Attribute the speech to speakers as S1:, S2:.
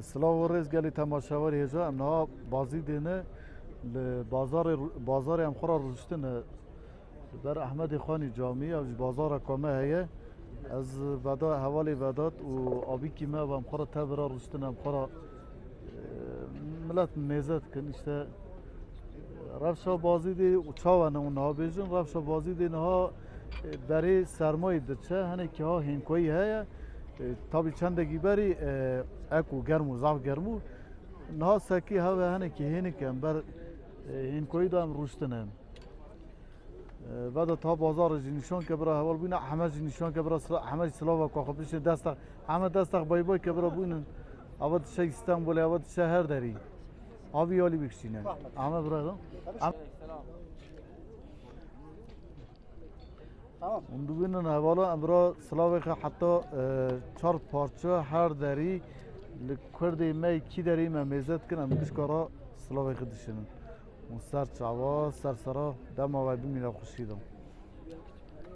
S1: سلاو و ریز گلی تماشاوری هجا. ام نها بازی دینه. ل بازار بازار ام خورا رشتنه بر احمد خانی جامی او بازار کامه هیه. از ودا حوالی وداد و آبی کیمه و ام خورا تبرا رشتنه ام خورا ملت میزد کن. اشته رفشا بازی دی و چاوانه اون ها بیجن. رفشا بازی دی نها برای سرمایه دچه. هنه که ها هنکوی هیه تا به چند گیبری اکو گرم و زاف گرم و نه سکی ها به هنگ که هنگ که بر این کویدام روشت نم. و داد تا بازار جنیشان که برای هوا بینه همه جنیشان که برای سر همه سلاح کار خوبی شد دست همه دست خب باید که برای بینن آباد شهر استانبول آباد شهر داری آبی آلی بیشتره همه برای
S2: Tamam.
S1: اون دوبینن حوالا امرا سلاوی حتی چهار پارچه هر دری لکردی می کی دری ما می‌زد کنم. کش کارا سلاوی خدشنن اون سر چاوا سر سرا دم آوای بمینا خوشیدم.